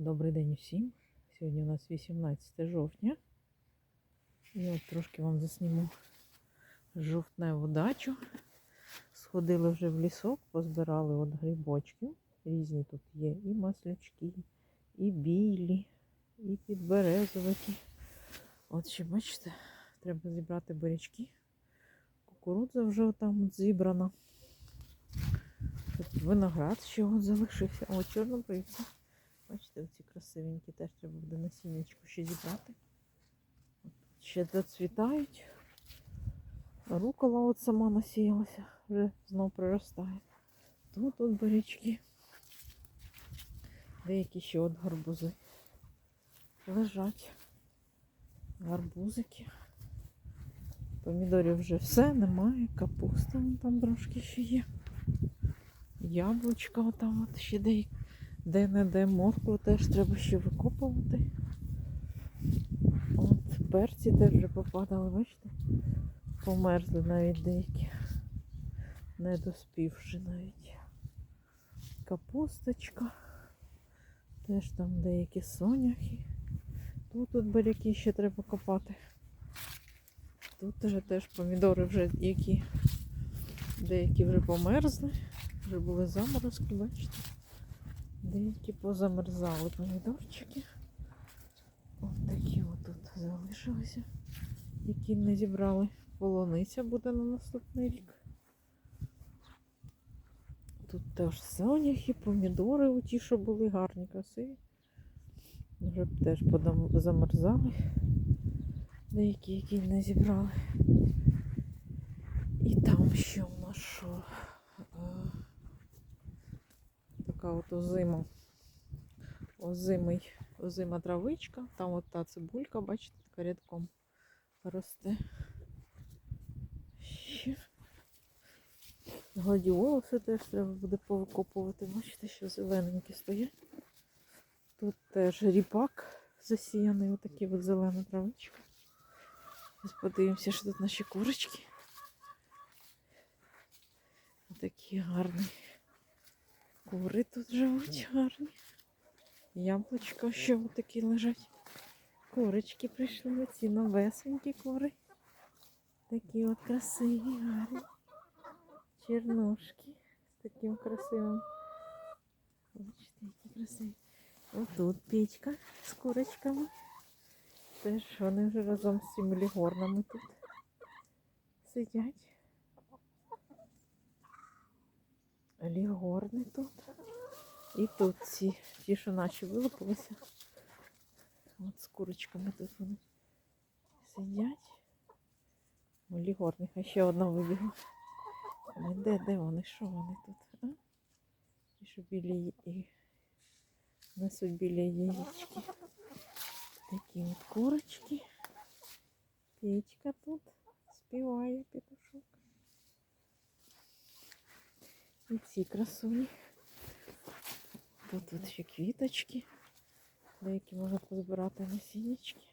Добрий день усім. Сьогодні у нас 18 жовтня. І от трошки вам засніму жовтневу дачу. Сходили вже в лісок, позбирали от грибочків. Різні тут є і маслячки, і білі, і підберезовики. От ще бачите, треба зібрати бурячки. Кукурудза вже отам от зібрана. Тут виноград ще от залишився. О, чорнобривці. Бачите, оці красивенькі теж треба буде насіннячку ще зібрати. От Ще зацвітають. Рукола от сама насіялася, вже знов приростає. Тут от бурячки. Деякі ще от гарбузи. Лежать. Гарбузики. Помідорів вже все, немає. Капуста там трошки ще є. Яблучка отам от ще деякі. Де-не-де моркву теж треба ще викопувати. От перці теж вже попадали, бачите? Померзли навіть деякі. Не доспівши навіть. Капусточка. Теж там деякі соняхи. Тут от буряки ще треба копати. Тут вже теж помідори вже які деякі вже померзли. Вже були заморозки, бачите? Деякі позамерзали помідорчики. Ось такі отут залишилися, які не зібрали. Полуниця буде на наступний рік. Тут теж соняхи, помідори, оті, що були гарні, красиві. Вже б теж замерзали. Деякі, які не зібрали. І там ще у нас що? Е, така от озима. Озимий, озима травичка. Там от та цибулька, бачите, така рядком росте. Гладіолуси теж треба буде повикопувати. Бачите, що зелененькі стоять. Тут теж ріпак засіяний, отакий от зелена травичка. Ось подивимося, що тут наші курочки. Такі гарні. Кури тут живуть гарні. Яблучко ще такі лежать. Курочки прийшли, оці новесенькі кури. Такі от красиві, гарні. Чернушки з таким красивим. Бачите, які красиві. Отут печка з курочками. Теж вони вже разом з цими лігорнами тут сидять. Лігорни тут. І тут ці, ті, що наші вилупилися. От з курочками тут вони сидять. У лігорних, ще одна вибігла. Де, де вони? Що вони тут? А? І що білі і несуть біля яєчки. Такі от курочки. Печка тут співає петушок. І ці красуні. Тут от ще квіточки. Деякі можна позбирати насіннячки.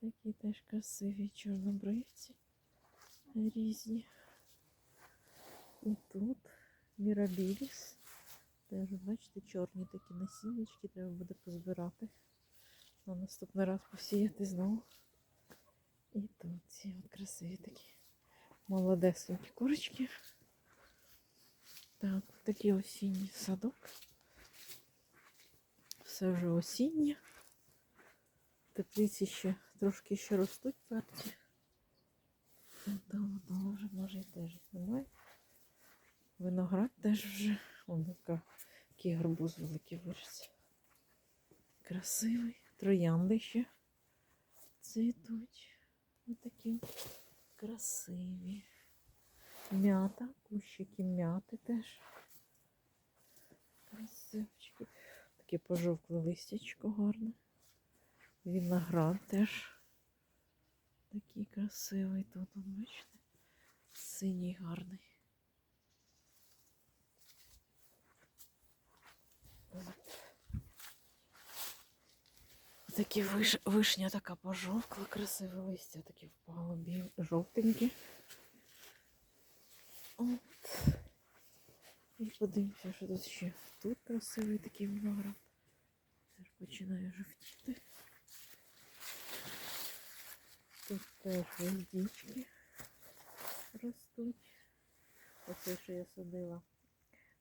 Такі теж красиві чорнобривці різні. І тут мірабіліс. Теж, бачите, чорні такі насіннячки треба буде позбирати. На наступний раз посіяти знову. І тут ці от красиві такі молодесенькі курочки. Так, такий осінній садок. Все вже осіннє. Теплиці ще трошки ще ростуть перці. Там вже може і теж немає. Виноград теж вже. Вон який гарбуз великий виріс. Красивий. Троянди ще цвітуть. Ось такі красиві. М'ята, кущики м'яти теж. Красивчики. Таке пожовкле листячко гарне. Виноград теж. Такий красивий тут, бачите? Синій гарний. Такі виш... вишня така пожовкла, красиве листя, таке впало біл... жовтеньке. І подивимося, що тут ще. Тут красивий такий виноград. починає жовтіти. Тут теж гвоздички ростуть. Оце, що я садила,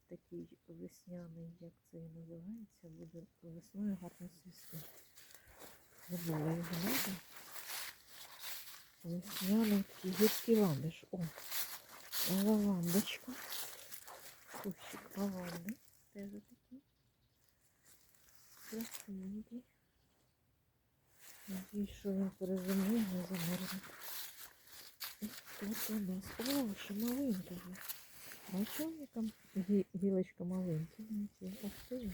такий весняний, як це і називається, буде весною гарно цвісти. Забула його назву. Весняний такий гірський ландиш. О, лавандочка. Кущик лаванди. Теж такий. Красивенький. Надіюсь, що він перезимує, не замерзне. І тут у нас. О, ще маленька є. Бачив, яка гі- гілочка маленька? навіть є. Ах ти.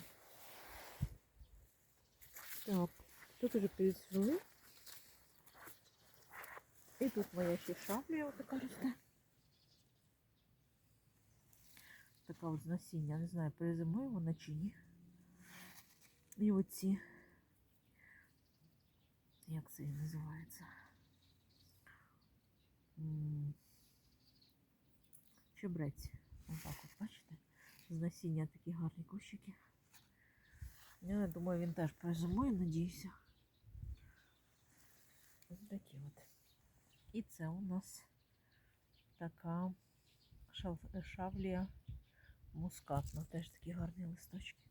Так, тут уже перецвіли. І тут моя ще шабля отака росте. От з насіння, не знаю, перезимує вона чи ні. І оці, як це її називається? Чебрець. Отак от, бачите? З насіння такі гарні кущики. Я думаю, він теж перезимує, надіюся. Ось такі от. І це у нас така шав- шавлія мускатна. Теж такі гарні листочки.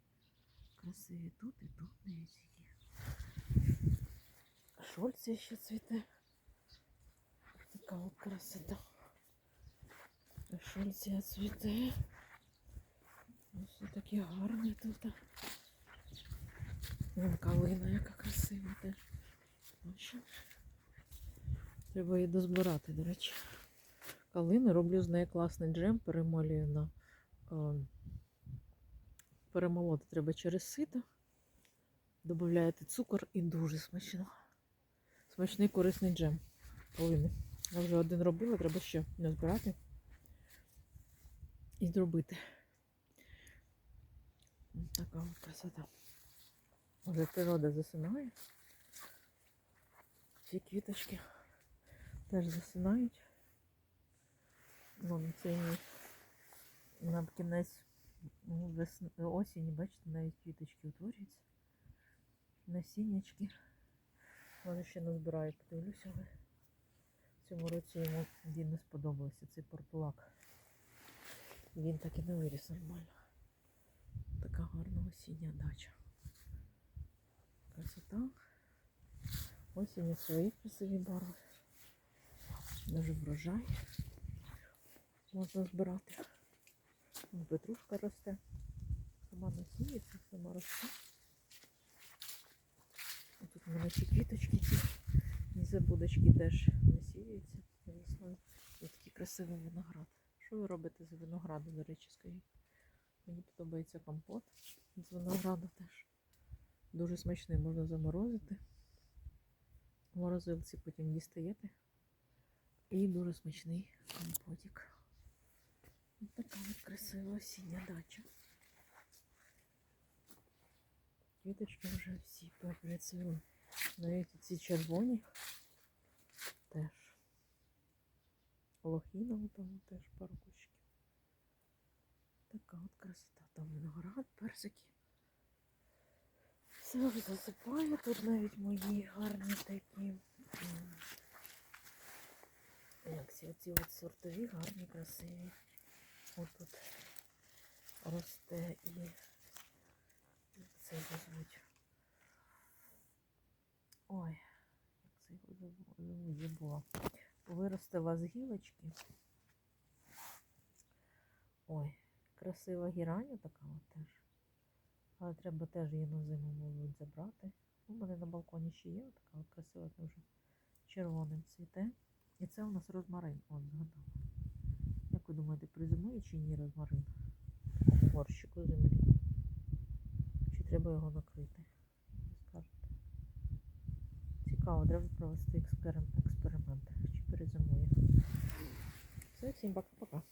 Красиві тут і тут, дивіться які. Шольця ще цвіте. Така от красота. Шольця цвіте. Ось такі гарні тут. Вон калина, яка красива теж. Треба її дозбирати, до речі. Калини роблю з неї класний джем, перемалюю на перемолоти треба через сито. Додаєте цукор і дуже смачно. Смачний корисний джем. Калини. Я вже один робила, треба ще не збирати і зробити. Така от красота. Вже природа засинає. Ці квіточки теж засинають. Вон це мій на кінець ну, осені, бачите, навіть квіточки утворюються. Насіннячки. Може ще назбираю, подивлюся, але в цьому році йому він не сподобався цей портулак. Він так і не виріс нормально. Така гарна осіння дача. Красота. Осінь у свої красиві барви. Даже врожай можна збирати. Петрушка росте. Сама насіється, сама росте. А тут у мене ці квіточки, ці незабудочки теж насіюються весною. І такий красивий виноград. Що ви робите з винограду, до речі, скажіть? Мені подобається компот з винограду теж. Дуже смачний, можна заморозити. Морозилці потім дістаєте. І дуже смачний компотик. Ось така от красива осіння дача. Квіточки вже всі прицвіли. Навіть ці червоні теж. Лохіново там теж пару кущиків. Така от красота. Там виноград, персики. Все засипаю. Тут навіть мої гарні такі. Як ці оці от сортові, гарні, красиві. От тут росте і це звуть. Ой, як це його забу- забула. Виростила з гілочки. Ой, красива гірання така от теж. Але треба теж її на зиму, мабуть, забрати. У мене на балконі ще є така красива, теж червоним цвіте. І це у нас розмарин. От, згадала. Як призимує чи ні розмарин? В такому горщику землі. Чи треба його накрити? Цікаво, треба провести експерим- експеримент. Чи перезимує. Все, всім пока-пока.